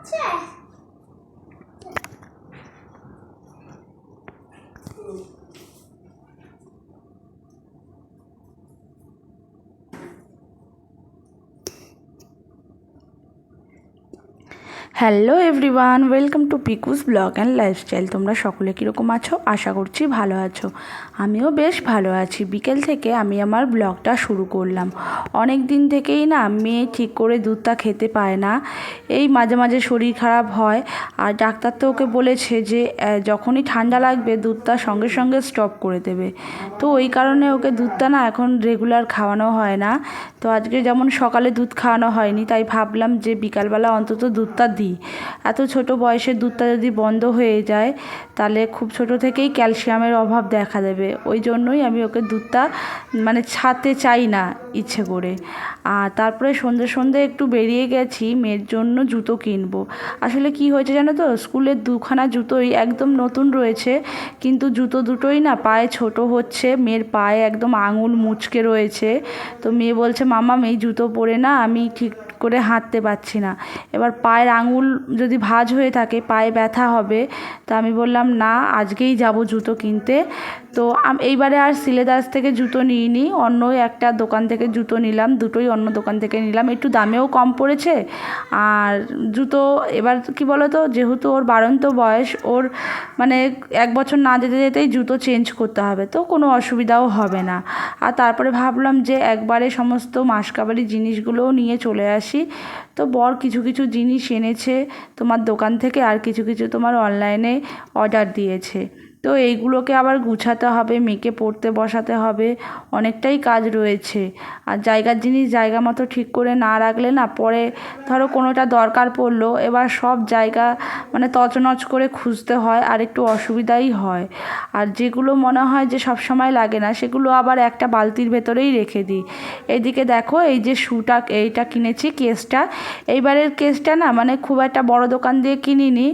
হচ্ছে hello everyone, welcome to Piku's blog and lifestyle. তোমরা সকলে কীরকম আছো? আশা করছি ভালো আছো। আমিও বেশ ভালো আছি। বিকেল থেকে আমি আমার ব্লগটা শুরু করলাম। অনেক দিন থেকেই না মেয়ে ঠিক করে দুধটা খেতে পায় না। এই মাঝে মাঝে শরীর খারাপ হয়। আর ডাক্তার তো ওকে বলেছে যে যখনই ঠান্ডা লাগবে দুধটা সঙ্গে সঙ্গে স্টপ করে দেবে। তো ওই কারণে ওকে দুধটা না এখন রেগুলার খাওয়ানো হয় না। তো আজকে যেমন সকালে দুধ খাওয়ানো হয়নি, তাই ভাবলাম যে বিকালবেলা অন্তত দুধটা দিই। এত ছোট বয়সে দুধটা যদি বন্ধ হয়ে যায়, তাহলে খুব ছোট থেকেই ক্যালসিয়ামের অভাব দেখা দেবে। ওই জন্যই আমি ওকে দুধটা মানে ছাড়তে চাই না ইচ্ছে করে। আর তারপরে সন্ধে সন্ধে একটু বেরিয়ে গেছি, মেয়ের জন্য জুতো কিনবো। আসলে কি হয়েছে জানো তো? স্কুলের দুখানা জুতোই একদম নতুন রয়েছে, কিন্তু জুতো দুটোই না পায়ে ছোট হচ্ছে, মেয়ের পায়ে একদম আঙুল মুচকে রয়েছে। তো মেয়ে বলছে মামা এই জুতো পরে না, আমি ঠিক করে হাঁটতে পারছি না। এবার পায়ের আঙুল যদি ভাঁজ হয়ে থাকে, পায়ে ব্যথা হবে, তা আমি বললাম, না, আজকেই যাব জুতো কিনতে। তো এইবারে আর সিলেদাস থেকে জুতো নিইনি অন্য একটা দোকান থেকে জুতো নিলাম, দুটোই অন্য দোকান থেকে নিলাম। একটু দামেও কম পড়েছে, আর জুতো এবার কি বলো তো যেহেতু ওর বাড়ন্ত বয়স, ওর মানে এক বছর না যেতে যেতেই জুতো চেঞ্জ করতে হবে, তো কোনো অসুবিধাও হবে না। আর তারপরে ভাবলাম যে একবারে সমস্ত মাসকাবারি জিনিসগুলোও নিয়ে চলে আসি, তো বর কিছু কিছু জিনিস এনেছে, তোমার দোকান থেকে আর কিছু কিছু তোমার অনলাইনে অর্ডার দিয়েছে। তো এইগুলোকে আবার গুছাতে হবে, মেয়েকে পড়তে বসাতে হবে, অনেকটাই কাজ রয়েছে। আর জায়গার জিনিস জায়গা মতো ঠিক করে না রাখলে না, পরে ধরো কোনোটা দরকার পড়ল, এবার সব জায়গা মানে তছনছ করে খুঁজতে হয় আর একটু অসুবিধাই হয়। আর যেগুলো মনে হয় যে সব সময় লাগে না, সেগুলো আবার একটা বালতির ভেতরেই রেখে দিই। এইদিকে দেখো এই যে শুটা এইটা কিনেছি কেসটা। এইবারের কেসটা না মানে খুব একটা বড় দোকান দিয়ে কিনিনি।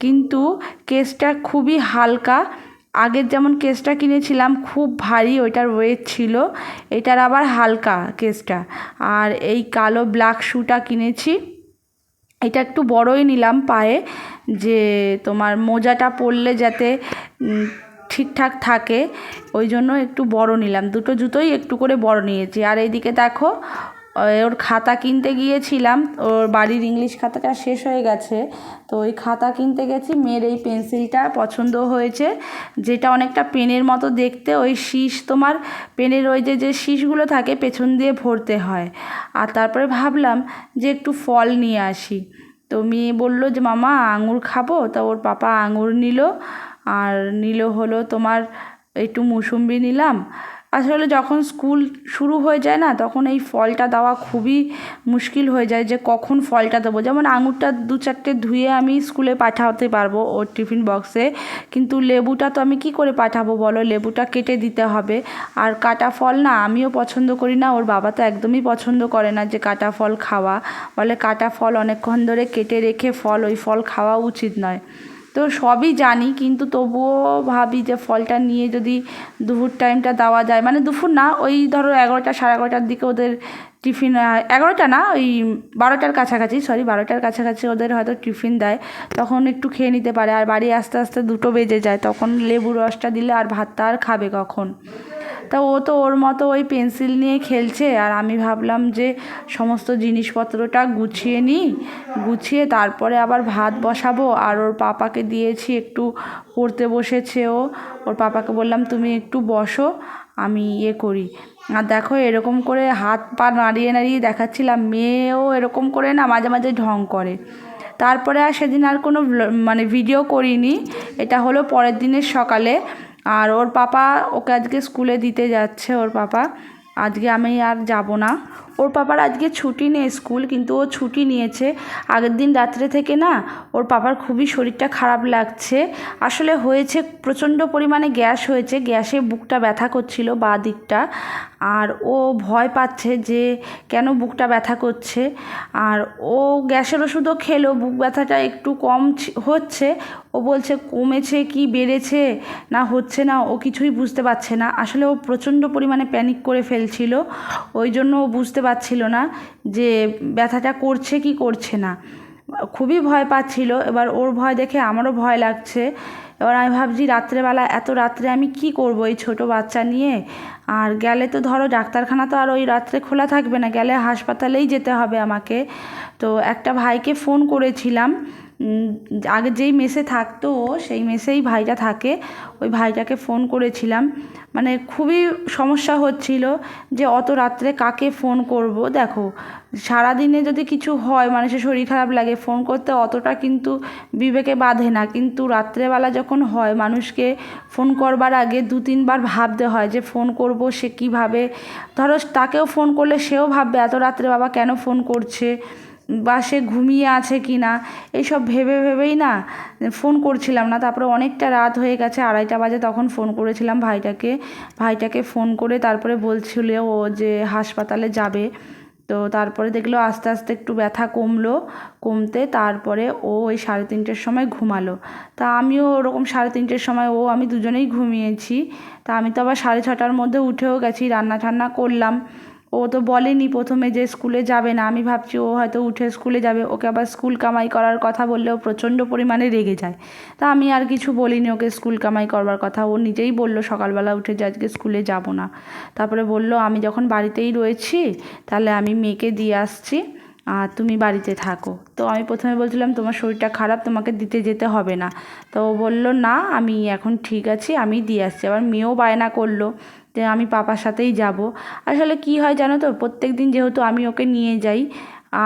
কিন্তু কেসটা খুবই হালকা। আগের যেমন কেসটা কিনেছিলাম, খুব ভারী ওইটার ওয়েট ছিল, এটার আবার হালকা কেসটা। আর এই কালো ব্ল্যাক শুটা কিনেছি, এটা একটু বড়ই নিলাম পায়ে, যে তোমার মোজাটা পরলে যাতে ঠিকঠাক থাকে, ওই জন্য একটু বড় নিলাম। দুটো জুতোই একটু করে বড় নিয়েছি। আর এইদিকে দেখো ওর খাতা কিনতে গিয়েছিলাম। ওর বাড়ির ইংলিশ খাতাটা শেষ হয়ে গেছে। তো ওই খাতা কিনতে গেছি, মেয়ের এই পেন্সিলটা পছন্দ হয়েছে। যেটা অনেকটা পেনের মতো দেখতে, ওই শীষ তোমার পেনের ওই যে যে শীষগুলো থাকে, পেছন দিয়ে ভরতে হয়। আর তারপরে ভাবলাম যে একটু ফল নিয়ে আসি। তো মেয়ে বলল যে, মামা, আঙুর খাব? তা ওর পাপা আঙুর নিল। আর নিল হলো তোমার একটু মুসুম্বি নিলাম। আসলে যখন স্কুল শুরু হয়ে যায় না, তখন এই ফলটা দেওয়া খুবই মুশকিল হয়ে যায় যে কখন ফলটা দেবো। যেমন আঙুরটা দু চারটে ধুয়ে আমি স্কুলে পাঠাতে পারব ওর টিফিন বক্সে কিন্তু লেবুটা তো আমি কি করে পাঠাবো বলো? লেবুটা কেটে দিতে হবে। আর কাটা ফল না, আমিও পছন্দ করি না, ওর বাবা তো একদমই পছন্দ করে না যে কাটা ফল খাওয়া। বলে কাটা ফল অনেকক্ষণ ধরে কেটে রেখে ফল, ওই ফল খাওয়া উচিত নয়। তো সবই জানি, কিন্তু তবুও ভাবি যে ফলটা নিয়ে যদি দুপুর টাইমটা দেওয়া যায়। মানে দুপুর না, ওই ধরো এগারোটা, সাড়ে এগারোটার দিকে ওদের টিফিন এগারোটা না, ওই বারোটার কাছাকাছি সরি বারোটার কাছাকাছি ওদের হয়তো টিফিন দেয়। তখন একটু খেয়ে নিতে পারে। আর বাড়ি আস্তে আস্তে দুটো বেজে যায়। তখন লেবু রসটা দিলে আর ভাতটা আর খাবে কখন? তা ও তো ওর মতো ওই পেন্সিল নিয়ে খেলছে আর আমি ভাবলাম যে সমস্ত জিনিসপত্রটা গুছিয়ে নিই, গুছিয়ে তারপরে আবার ভাত বসাবো। আর ওর পাপাকে দিয়েছি একটু পড়তে বসেছে ও। ওর পাপাকে বললাম, তুমি একটু বসো, আমি ইয়ে করি। আর দেখো এরকম করে হাত পা নাড়িয়ে নাড়িয়ে দেখাচ্ছিলাম। মেয়েও এরকম করে না, মাঝে মাঝে ঢং করে। তারপরে আর সেদিন আর কোনো মানে ভিডিও করিনি। এটা হলো পরের দিনের সকালে। আর ওর পাপা ওকে আজকে স্কুলে দিতে যাচ্ছে, ওর পাপা। আজকে আমি আর যাব না। ওর পাপার আজকে ছুটি নেই স্কুল, কিন্তু ও ছুটি নিয়েছে। আগের দিন রাত্রে থেকে না ওর পাপার খুবই শরীরটা খারাপ লাগছে। আসলে হয়েছে, প্রচণ্ড পরিমাণে গ্যাস হয়েছে, গ্যাসে বুকটা ব্যথা করছিল বা দিকটা। আর ও ভয় পাচ্ছে যে কেন বুকটা ব্যথা করছে। আর ও গ্যাসের ওষুধও খেলো, বুক ব্যথাটা একটু কম হচ্ছে। ও বলছে, কমেছে কি, বেড়েছে? না হচ্ছে না, ও কিছুই বুঝতে পারছে না। আসলে ও প্রচণ্ড পরিমাণে প্যানিক করে ফেলছিল। ওই জন্য ও বুঝতে পারছিল না যে ব্যথাটা করছে কি করছে না। খুবই ভয় পাচ্ছিল। এবার ওর ভয় দেখে আমারও ভয় লাগছে। এবার আমি ভাবছি, রাত্রেবেলা এত রাত্রে আমি কি করব এই ছোট বাচ্চা নিয়ে? আর গেলে তো ধরো ডাক্তারখানা তো আর ওই রাত্রে খোলা থাকবে না, গেলে হাসপাতালেই যেতে হবে আমাকে। তো একটা ভাইকে ফোন করেছিলাম। আগে যেই মেসে থাকতো সেই মেসেই ভাইটা থাকে। ওই ভাইটাকে ফোন করেছিলাম। মানে খুবই সমস্যা হচ্ছিল যে অত রাত্রে কাকে ফোন করব? দেখো, সারাদিনে যদি কিছু হয় মানুষের শরীর খারাপ লাগে ফোন করতে অতটা কিন্তু বিবেকে বাঁধে না। কিন্তু রাত্রেবেলা যখন হয়, মানুষকে ফোন করবার আগে দু, তিনবার ভাবতে হয় যে ফোন করব সে কীভাবে? ধরো, তাকেও ফোন করলে সেও ভাববে, এত রাত্রে বাবা কেন ফোন করছে? বা সে ঘুমিয়ে আছে কি না এইসব ভেবে ভেবেই না ফোন করছিলাম না। তারপরে অনেকটা রাত হয়ে গেছে, আড়াইটা বাজে তখন ফোন করেছিলাম ভাইটাকে। ভাইটাকে ফোন করে তারপরে বলছিল ও যে হাসপাতালে যাবে। তো তারপরে দেখল আস্তে আস্তে একটু ব্যথা কমলো, কমতে তারপরে ও ওই সাড়ে তিনটের সময় ঘুমালো। তা আমিও ওরকম সাড়ে তিনটের সময় ও, আমি দুজনেই ঘুমিয়েছি। তা আমি তো আবার সাড়ে ছটার মধ্যে উঠেও গেছি, রান্না ঠান্না করলাম। ও তো বলেনি প্রথমে যে স্কুলে যাবে না। আমি ভাবছি ও হয়তো উঠে স্কুলে যাবে। ওকে আবার স্কুল কামাই করার কথা বললেও প্রচণ্ড পরিমাণে রেগে যায়। তা আমি আর কিছু বলিনি ওকে স্কুল কামাই করবার কথা। ও নিজেই বলল, সকালবেলা উঠে যে আজকে স্কুলে যাব না। তারপরে বলল, আমি যখন বাড়িতেই রয়েছি, তাহলে আমি মেয়েকে দিয়ে আসছি। আর তুমি বাড়িতে থাকো। তো আমি প্রথমে বলছিলাম, তোমার শরীরটা খারাপ, তোমাকে দিতে যেতে হবে না। তো ও বলল, না, আমি এখন ঠিক আছি, আমি দিয়ে আসছি। আবার মেয়েও বায়না করল। যে আমি পাপার সাথেই যাব। আসলে কি হয় জানো তো? প্রত্যেক দিন যেহেতু আমি ওকে নিয়ে যাই,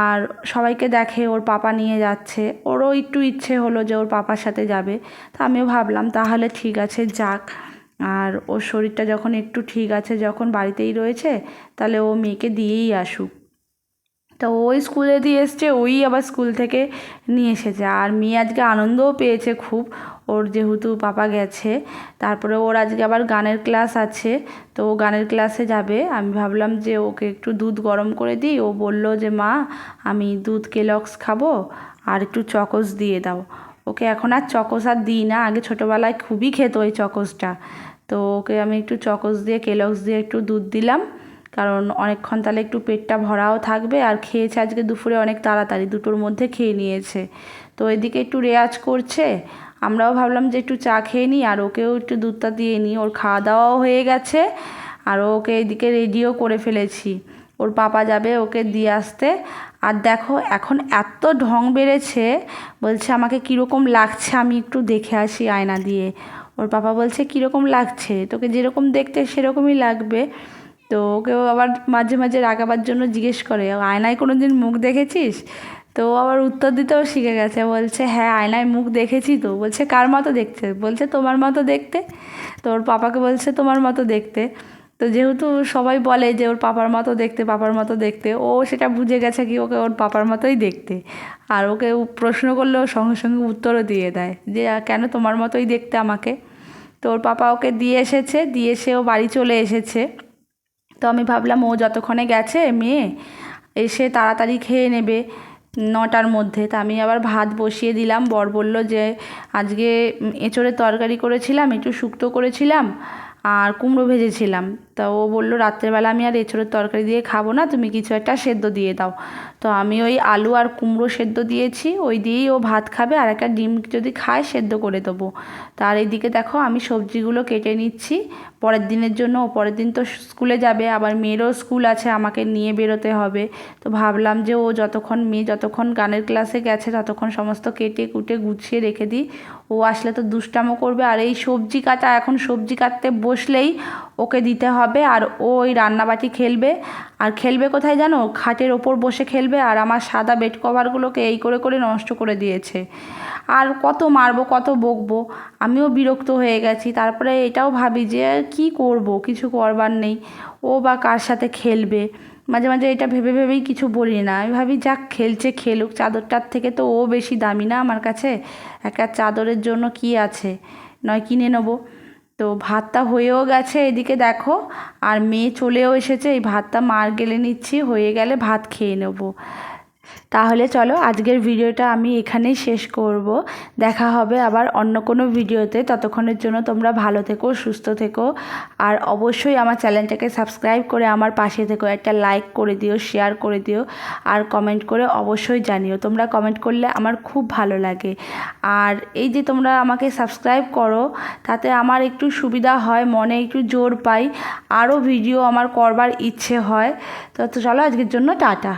আর সবাইকে দেখে ওর পাপা নিয়ে যাচ্ছে, ওরও একটু ইচ্ছে হলো যে ওর পাপার সাথে যাবে। তা আমিও ভাবলাম, তাহলে ঠিক আছে, যাক। আর ওর শরীরটা যখন একটু ঠিক আছে, যখন বাড়িতেই রয়েছে, তাহলে ও মেয়েকে দিয়েই আসুক। তো ওই স্কুলে দিয়ে এসছে, ওই আবার স্কুল থেকে নিয়ে এসেছে। আর মেয়ে আজকে আনন্দও পেয়েছে খুব। ওর যেহেতু পাপা গেছে, তারপরে ওর আজকে আবার গানের ক্লাস আছে, তো ও গানের ক্লাসে যাবে। আমি ভাবলাম যে ওকে একটু দুধ গরম করে দিই। ও বলল যে, মা, আমি দুধ কেলক্স খাব আর একটু চকোস দিয়ে দাও। ওকে এখন আর চকোস আর দিই না, আগে ছোটোবেলায় খুবই খেত ওই চকোসটা। তো ওকে আমি একটু চকোস দিয়ে, কেলক্স দিয়ে একটু দুধ দিলাম, কারণ অনেকক্ষণ তাহলে একটু পেটটা ভরাও থাকবে আর খেয়েছে আজকে দুপুরে অনেক তাড়াতাড়ি, দুটোর মধ্যে খেয়ে নিয়েছে। তো এদিকে একটু রেয়াজ করছে আমরাও ভাবলাম যে একটু চা খেয়ে নিই, আর ওকেও একটু দুধটা দিয়ে নিই। ওর খাওয়া দাওয়াও হয়ে গেছে, আর ওকে এদিকে রেডিও করে ফেলেছি। ওর পাপা যাবে ওকে দিয়ে আসতে। আর দেখো, এখন এত ঢং বেড়েছে, বলছে আমাকে কীরকম লাগছে আমি একটু দেখে আসি আয়না দিয়ে। ওর পাপা বলছে, কীরকম লাগছে? তোকে যেরকম দেখতে সেরকমই লাগবে। তো ওকেও আবার মাঝে মাঝে রাগাবার জন্য জিজ্ঞেস করে, আয়নায় কোনো দিন মুখ দেখেছিস? তো আবার উত্তর দিতেও শিখে গেছে, বলছে হ্যাঁ আয়নায় মুখ দেখেছি তো। বলছে, কার মতো দেখতে? বলছে, তোমার মতো দেখতে। তো ওর পাপাকে বলছে, তোমার মতো দেখতে। তো যেহেতু সবাই বলে যে ওর পাপার মতো দেখতে, পাপার মতো দেখতে, ও সেটা বুঝে গেছে কি ওকে ওর পাপার মতোই দেখতে। আর ওকে প্রশ্ন করলেও সঙ্গে সঙ্গে উত্তরও দিয়ে দেয় যে, কেন তোমার মতোই দেখতে আমাকে? তো ওর পাপা ওকে দিয়ে এসেছে, দিয়ে এসে ও বাড়ি চলে এসেছে। তো আমি ভাবলাম, ও যতক্ষণে গেছে, মেয়ে, এসে তাড়াতাড়ি খেয়ে নেবে। নটার মধ্যে। তা আমি আবার ভাত বসিয়ে দিলাম। বর বলল যে, আজকে এঁচোড়ের তরকারি করেছিলাম, একটু শুক্তো করেছিলাম। আর কুমড়ো ভেজেছিলাম। তা ও বলল রাত্রেবেলা আমি আর এঁচোড়ের তরকারি দিয়ে খাব না, তুমি কিছু একটা সেদ্ধ দিয়ে দাও। তো আমি ওই আলু আর কুমড়ো সেদ্ধ দিয়েছি, ওই দিয়েই ও ভাত খাবে, আর একটা ডিম যদি খায় সেদ্ধ করে দেবো। তার এইদিকে দেখো, আমি সবজিগুলো কেটে নিচ্ছি। পরের দিনের জন্য, ও পরের দিন তো স্কুলে যাবে, আবার মেয়েরও স্কুল আছে, আমাকে নিয়ে বেরোতে হবে। তো ভাবলাম যে ও যতক্ষণ মেয়ে যতক্ষণ গানের ক্লাসে গেছে, ততক্ষণ সমস্ত কেটে কুটে গুছিয়ে রেখে দিই। ও আসলে তো দুষ্টামো করবে, আর এই সবজি কাটা এখন সবজি কাটতে বসলেই ওকে দিতে হবে, আর ও ওই রান্নাবাটি খেলবে। আর খেলবে কোথায় জানো? খাটের ওপর বসে খেলবে, আর আমার সাদা বেড কভারগুলোকে এই করে করে নষ্ট করে দিয়েছে। আর কত মারবো, কত বকবো, আমিও বিরক্ত হয়ে গেছি। তারপরে এটাও ভাবি যে কি করব? কিছু করবার নেই। ও বা কার সাথে খেলবে? মাঝে মাঝে এটা ভেবে ভেবেই কিছু বলি না। আমি ভাবি, যাক, খেলছে, খেলুক। চাদরটার থেকে তো ও বেশি দামি না আমার কাছে। একটা চাদরের জন্য কি আছে? নয়, কিনে নেব। তো ভাতটা হয়েও গেছে এদিকে দেখো, আর মেয়ে চলেও এসেছে। এই ভাতটা মার গেলে নিচ্ছি, হয়ে গেলে ভাত খেয়ে নেব। তাহলে চলো আজকের ভিডিওটা আমি এখানেই শেষ করব। দেখা হবে আবার অন্য কোনো ভিডিওতে। ততক্ষণের জন্য তোমরা ভালো থেকো, সুস্থ থেকো। আর অবশ্যই আমার চ্যানেলটাকে সাবস্ক্রাইব করে আমার পাশে থেকো। একটা লাইক করে দিও, শেয়ার করে দিও। আর কমেন্ট করে অবশ্যই জানিও। তোমরা কমেন্ট করলে আমার খুব ভালো লাগে। আর এই যে তোমরা আমাকে সাবস্ক্রাইব করো, তাতে আমার একটু সুবিধা হয়, মনে একটু জোর পাই। আরও ভিডিও আমার করবার ইচ্ছে হয়। তো চলো আজকের জন্য টাটা।